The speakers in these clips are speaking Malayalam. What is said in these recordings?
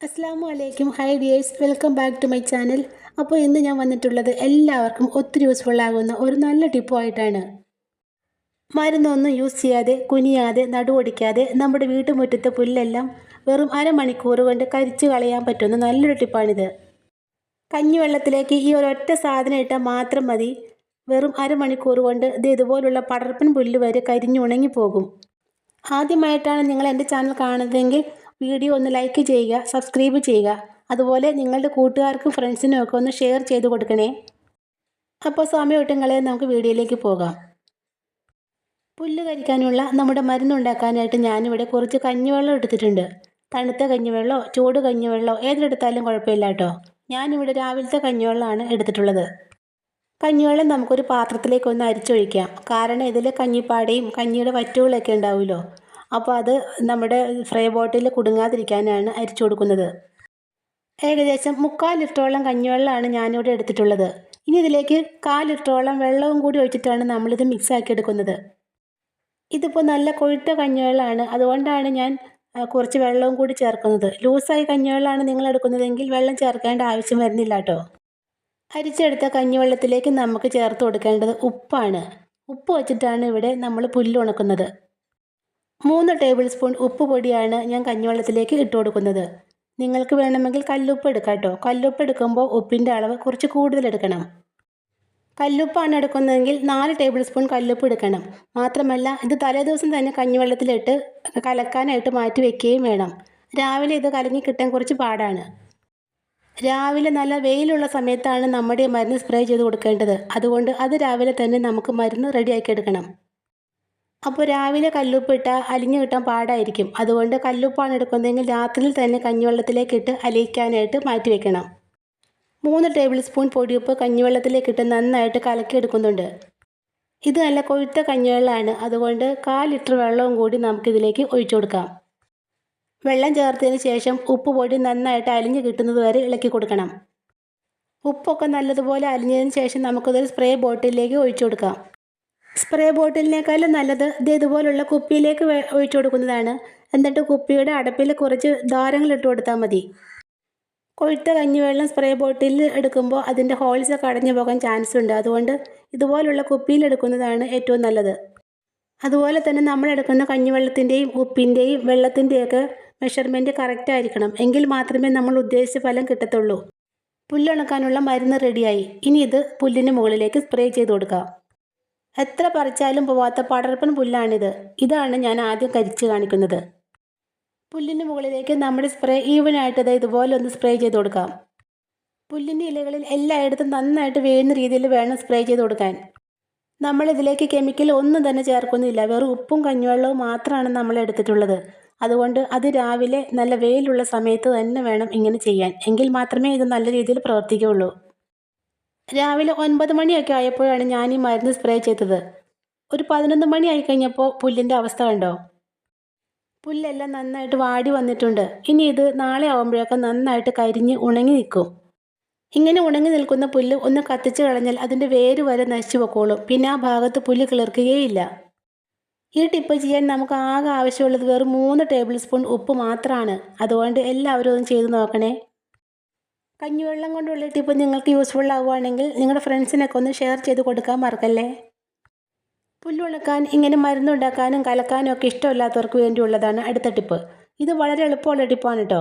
അസ്സാമു അലൈക്കും hi dears welcome back to my channel അപ്പോൾ ഇന്ന് ഞാൻ വന്നിട്ടുള്ളത് എല്ലാവർക്കും ഒത്തിരി യൂസ്ഫുൾ ആകുന്ന ഒരു നല്ല ടിപ്പുമായിട്ടാണ് മരുന്നൊന്നും യൂസ് ചെയ്യാതെ കുനിയാതെ നടുവൊടിക്കാതെ നമ്മുടെ വീട്ടുമുറ്റത്തെ പുല്ലെല്ലാം വെറും അരമണിക്കൂർ കൊണ്ട് കരിച്ചു കളയാൻ പറ്റുന്ന നല്ലൊരു ടിപ്പാണിത് കഞ്ഞിവെള്ളത്തിലേക്ക് ഈ ഒരൊറ്റ സാധനം ഇട്ടാൽ മാത്രം മതി. വെറും അരമണിക്കൂർ കൊണ്ട് ഇത് ഇതുപോലുള്ള പടർപ്പൻ പുല്ല് വരെ കരിഞ്ഞുണങ്ങി പോകും ആദ്യമായിട്ടാണ് നിങ്ങൾ എന്റെ ചാനൽ കാണുന്നതെങ്കിൽ വീഡിയോ ഒന്ന് ലൈക്ക് ചെയ്യുക സബ്സ്ക്രൈബ് ചെയ്യുക. അതുപോലെ നിങ്ങളുടെ കൂട്ടുകാർക്കും ഫ്രണ്ട്സിനും ഒക്കെ ഒന്ന് ഷെയർ ചെയ്ത് കൊടുക്കണേ. അപ്പോൾ സമയം ഒട്ടും കളയാൻ നമുക്ക് വീഡിയോയിലേക്ക് പോകാം. പുല്ല് കരിക്കാനുള്ള നമ്മുടെ മരുന്നുണ്ടാക്കാനായിട്ട് ഞാനിവിടെ കുറച്ച് കഞ്ഞിവെള്ളം എടുത്തിട്ടുണ്ട്. തണുത്ത കഞ്ഞിവെള്ളമോ ചൂട് കഞ്ഞിവെള്ളമോ ഏതെടുത്താലും കുഴപ്പമില്ല കേട്ടോ. ഞാനിവിടെ രാവിലത്തെ കഞ്ഞിവെള്ളമാണ് എടുത്തിട്ടുള്ളത്. കഞ്ഞിവെള്ളം നമുക്കൊരു പാത്രത്തിലേക്ക് ഒന്ന് അരിച്ചൊഴിക്കാം. കാരണം ഇതിൽ കഞ്ഞിപ്പാടയും കഞ്ഞിയുടെ വറ്റുകളൊക്കെ ഉണ്ടാവുമല്ലോ. അപ്പോൾ അത് നമ്മുടെ ഫ്രൈ ബോട്ടിൽ കുടുങ്ങാതിരിക്കാനാണ് അരിച്ചു കൊടുക്കുന്നത്. ഏകദേശം മുക്കാൽ ലിറ്ററോളം കഞ്ഞിവെള്ളമാണ് ഞാനിവിടെ എടുത്തിട്ടുള്ളത്. ഇനി ഇതിലേക്ക് കാൽ ലിറ്ററോളം വെള്ളവും കൂടി ഒഴിച്ചിട്ടാണ് നമ്മളിത് മിക്സ് ആക്കി എടുക്കുന്നത്. ഇതിപ്പോൾ നല്ല കൊഴുത്ത കഞ്ഞിവെള്ളമാണ് അതുകൊണ്ടാണ് ഞാൻ കുറച്ച് വെള്ളവും കൂടി ചേർക്കുന്നത്. ലൂസായി കഞ്ഞിവെള്ളമാണ് നിങ്ങൾ എടുക്കുന്നതെങ്കിൽ വെള്ളം ചേർക്കേണ്ട ആവശ്യം വരുന്നില്ല കേട്ടോ അരിച്ചെടുത്ത കഞ്ഞിവെള്ളത്തിലേക്ക് നമുക്ക് ചേർത്ത് കൊടുക്കേണ്ടത് ഉപ്പാണ്. ഉപ്പ് വെച്ചിട്ടാണ് ഇവിടെ നമ്മൾ പുല്ല് ഉണക്കുന്നത്. മൂന്ന് ടേബിൾ സ്പൂൺ ഉപ്പ് പൊടിയാണ് ഞാൻ കഞ്ഞിവെള്ളത്തിലേക്ക് ഇട്ട് കൊടുക്കുന്നത്. നിങ്ങൾക്ക് വേണമെങ്കിൽ കല്ലുപ്പ് എടുക്കാം കേട്ടോ കല്ലുപ്പ് എടുക്കുമ്പോൾ ഉപ്പിന്റെ അളവ് കുറച്ച് കൂടുതൽ എടുക്കണം. കല്ലുപ്പാണ് എടുക്കുന്നതെങ്കിൽ നാല് ടേബിൾ സ്പൂൺ കല്ലുപ്പ് എടുക്കണം. മാത്രമല്ല ഇത് തലേദിവസം തന്നെ കഞ്ഞിവെള്ളത്തിലിട്ട് കലക്കാനായിട്ട് മാറ്റി വയ്ക്കുകയും വേണം. രാവിലെ ഇത് കലങ്ങി കിട്ടാൻ കുറച്ച് പാടാണ്. രാവിലെ നല്ല വെയിലുള്ള സമയത്താണ് നമ്മുടെ മരുന്ന് സ്പ്രേ ചെയ്ത് കൊടുക്കേണ്ടത്. അതുകൊണ്ട് അത് രാവിലെ തന്നെ നമുക്ക് മരുന്ന് റെഡിയാക്കി എടുക്കണം. അപ്പോൾ രാവിലെ കല്ലുപ്പിട്ട അലിഞ്ഞു കിട്ടാൻ പാടായിരിക്കും. അതുകൊണ്ട് കല്ലുപ്പാണ് എടുക്കുന്നതെങ്കിൽ രാത്രിയിൽ തന്നെ കഞ്ഞിവെള്ളത്തിലേക്ക് ഇട്ട് അലിയിക്കാനായിട്ട് മാറ്റി വെക്കണം. മൂന്ന് ടേബിൾ സ്പൂൺ പൊടിയുപ്പ് കഞ്ഞിവെള്ളത്തിലേക്ക് ഇട്ട് നന്നായിട്ട് കലക്കിയെടുക്കുന്നുണ്ട് ഇത് നല്ല കൊഴുത്ത കഞ്ഞിവെള്ളമാണ്. അതുകൊണ്ട് കാൽ ലിറ്റർ വെള്ളവും കൂടി നമുക്കിതിലേക്ക് ഒഴിച്ചു കൊടുക്കാം. വെള്ളം ചേർത്തതിന് ശേഷം ഉപ്പ് പൊടി നന്നായിട്ട് അലിഞ്ഞ് കിട്ടുന്നത് വരെ ഇളക്കി കൊടുക്കണം. ഉപ്പൊക്കെ നല്ലതുപോലെ അലിഞ്ഞതിന് ശേഷം നമുക്കതൊരു സ്പ്രേ ബോട്ടിലേക്ക് ഒഴിച്ചു കൊടുക്കാം. സ്പ്രേ ബോട്ടിലിനേക്കാളും നല്ലത് ഇത് ഇതുപോലുള്ള കുപ്പിയിലേക്ക് ഒഴിച്ചു കൊടുക്കുന്നതാണ്. എന്നിട്ട് കുപ്പിയുടെ അടപ്പിൽ കുറച്ച് ദ്വാരങ്ങൾ ഇട്ട് കൊടുത്താൽ മതി. കൊഴുത്ത കഞ്ഞിവെള്ളം സ്പ്രേ ബോട്ടിലിൽ എടുക്കുമ്പോൾ അതിന്റെ ഹോൾസൊക്കെ അടഞ്ഞു പോകാൻ ചാൻസ് ഉണ്ട്. അതുകൊണ്ട് ഇതുപോലുള്ള കുപ്പിയിൽ എടുക്കുന്നതാണ് ഏറ്റവും നല്ലത്. അതുപോലെ തന്നെ നമ്മൾ എടുക്കുന്ന കഞ്ഞിവെള്ളത്തിന്റെയും ഉപ്പിന്റെയും വെള്ളത്തിന്റെയൊക്കെ മെഷർമെന്റ് കറക്റ്റ് ആയിരിക്കണം. എങ്കിൽ മാത്രമേ നമ്മൾ ഉദ്ദേശിച്ച ഫലം കിട്ടത്തുള്ളൂ. പുല്ലുണക്കാനുള്ള മരുന്ന് റെഡിയായി ഇനി ഇത് പുല്ലിന് മുകളിലേക്ക് സ്പ്രേ ചെയ്ത് കൊടുക്കാം. എത്ര പറിച്ചാലും പോവാത്ത പടർപ്പൻ പുല്ലാണിത്. ഇതാണ് ഞാൻ ആദ്യം കരിച്ച് കാണിക്കുന്നത്. പുല്ലിന് മുകളിലേക്ക് നമ്മുടെ സ്പ്രേ ഈവനായിട്ട് ഇതുപോലെ ഒന്ന് സ്പ്രേ ചെയ്ത് കൊടുക്കാം. പുല്ലിന്റെ ഇലകളിൽ എല്ലായിടത്തും നന്നായിട്ട് വീഴുന്ന രീതിയിൽ വേണം സ്പ്രേ ചെയ്ത് കൊടുക്കാൻ. നമ്മൾ ഇതിലേക്ക് കെമിക്കൽ ഒന്നും തന്നെ ചേർക്കുന്നില്ല. വെറും ഉപ്പും കഞ്ഞിവെള്ളവും മാത്രമാണ് നമ്മൾ എടുത്തിട്ടുള്ളത്. അതുകൊണ്ട് അത് രാവിലെ നല്ല വെയിലുള്ള സമയത്ത് തന്നെ വേണം ഇങ്ങനെ ചെയ്യാൻ. എങ്കിൽ മാത്രമേ ഇത് നല്ല രീതിയിൽ പ്രവർത്തിക്കുകയുള്ളൂ. രാവിലെ ഒൻപത് മണിയൊക്കെ ആയപ്പോഴാണ് ഞാൻ ഈ മരുന്ന് സ്പ്രേ ചെയ്തത്. ഒരു പതിനൊന്ന് മണി ആയി കഴിഞ്ഞപ്പോൾ പുല്ലിന്റെ അവസ്ഥ കണ്ടോ? പുല്ലെല്ലാം നന്നായിട്ട് വാടി വന്നിട്ടുണ്ട്. ഇനി ഇത് നാളെ ആവുമ്പോഴൊക്കെ നന്നായിട്ട് കരിഞ്ഞ് ഉണങ്ങി നിൽക്കും. ഇങ്ങനെ ഉണങ്ങി നിൽക്കുന്ന പുല്ല് ഒന്ന് കത്തിച്ച് കളഞ്ഞാൽ അതിന്റെ വേര് വരെ നശിച്ചു പൊക്കോളും. പിന്നെ ആ ഭാഗത്ത് പുല്ല് കിളിർക്കുകയില്ല ഈ ടിപ്പ് ചെയ്യാൻ നമുക്ക് ആകെ ആവശ്യമുള്ളത് വെറും മൂന്ന് ടേബിൾ സ്പൂൺ ഉപ്പ് മാത്രമാണ് അതുകൊണ്ട് എല്ലാവരും ഒന്ന് ചെയ്ത് നോക്കണേ. കഞ്ഞിവെള്ളം കൊണ്ടുള്ള ടിപ്പ് നിങ്ങൾക്ക് യൂസ്ഫുൾ ആവുകയാണെങ്കിൽ നിങ്ങളുടെ ഫ്രണ്ട്സിനൊക്കെ ഒന്ന് ഷെയർ ചെയ്ത് കൊടുക്കാൻ മറക്കല്ലേ? പുല്ലുണക്കാൻ ഇങ്ങനെ മരുന്നുണ്ടാക്കാനും കലക്കാനും ഒക്കെ ഇഷ്ടമില്ലാത്തവർക്ക് വേണ്ടിയുള്ളതാണ് അടുത്ത ടിപ്പ് ഇത് വളരെ എളുപ്പമുള്ള ടിപ്പാണ് കേട്ടോ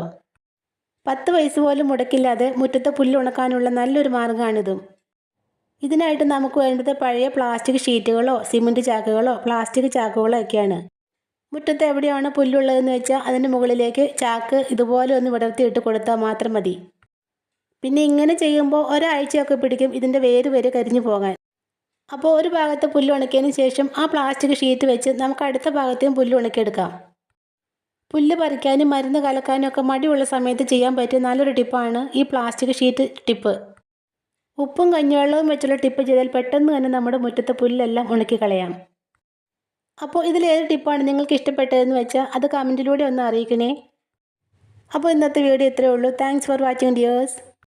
പത്ത് വയസ്സ് പോലും മുടക്കില്ലാതെ മുറ്റത്തെ പുല്ലുണക്കാനുള്ള നല്ലൊരു മാർഗമാണിതും ഇതിനായിട്ട് നമുക്ക് വേണ്ടത് പഴയ പ്ലാസ്റ്റിക് ഷീറ്റുകളോ സിമന്റ് ചാക്കുകളോ പ്ലാസ്റ്റിക് ചാക്കുകളോ ഒക്കെയാണ്. മുറ്റത്ത് എവിടെയാണ് പുല്ലുള്ളതെന്ന് വെച്ചാൽ അതിന്റെ മുകളിലേക്ക് ചാക്ക് ഇതുപോലെ ഒന്ന് വിടർത്തിയിട്ട് കൊടുത്താൽ മാത്രം മതി. പിന്നെ ഇങ്ങനെ ചെയ്യുമ്പോൾ ഒരാഴ്ചയൊക്കെ പിടിക്കും ഇതിന്റെ വേര് വരെ കരിഞ്ഞു പോകാൻ. അപ്പോൾ ഒരു ഭാഗത്ത് പുല്ല് ഉണക്കിയതിന് ശേഷം ആ പ്ലാസ്റ്റിക് ഷീറ്റ് വെച്ച് നമുക്ക് അടുത്ത ഭാഗത്തെയും പുല്ല് ഉണക്കിയെടുക്കാം. പുല്ല് പറിക്കാനും മരുന്ന് കലക്കാനും ഒക്കെ മടിയുള്ള സമയത്ത് ചെയ്യാൻ പറ്റിയ നല്ലൊരു ടിപ്പാണ് ഈ പ്ലാസ്റ്റിക് ഷീറ്റ് ടിപ്പ്. ഉപ്പും കഞ്ഞിവെള്ളവും വെച്ചുള്ള ടിപ്പ് ചെയ്താൽ പെട്ടെന്ന് തന്നെ നമ്മുടെ മുറ്റത്തെ പുല്ലെല്ലാം ഉണക്കി കളയാം. അപ്പോൾ ഇതിൽ ഏത് ടിപ്പാണ് നിങ്ങൾക്ക് ഇഷ്ടപ്പെട്ടതെന്ന് വെച്ചാൽ അത് കമന്റിലൂടെ ഒന്ന് അറിയിക്കണേ. അപ്പോൾ ഇന്നത്തെ വീഡിയോ ഇത്രയേ ഉള്ളൂ. Thanks for watching dears